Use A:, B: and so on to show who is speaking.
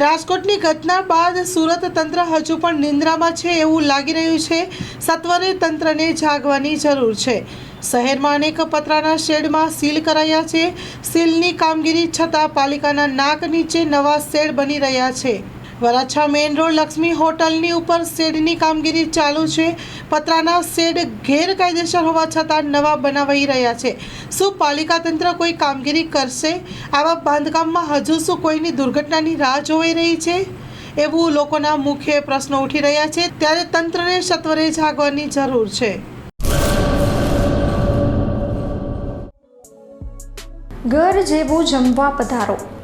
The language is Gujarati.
A: રાજકોટની ઘટના બાદ સુરત તંત્ર હજુ પણ નિંદ્રામાં છે એવું લાગી રહ્યું છે. સત્વરે તંત્રને જાગવાની જરૂર છે. શહેરમાં અનેક પતરાના શેડમાં સીલ કરાયા છે. સીલની કામગીરી છતાં પાલિકાના નાક નીચે નવા શેડ બની રહ્યા છે. વરાછા મેઇન રોડ લક્ષ્મી હોટલની ઉપર શેડની કામગીરી ચાલુ છે. પતરાના શેડ ગેરકાયદેસર હોવા છતાં નવા બનાવાઈ રહ્યા છે. શું પાલિકા તંત્ર કોઈ કામગીરી કરશે? આવા બાંધકામમાં હજુ શું કોઈની દુર્ઘટનાની રાહ જોવાઈ રહી છે? એવું લોકોના મુખ્ય પ્રશ્નો ઉઠી રહ્યા છે. ત્યારે તંત્રને સત્વરે જાગવાની જરૂર છે.
B: ઘર જેવું જમવા પધારો.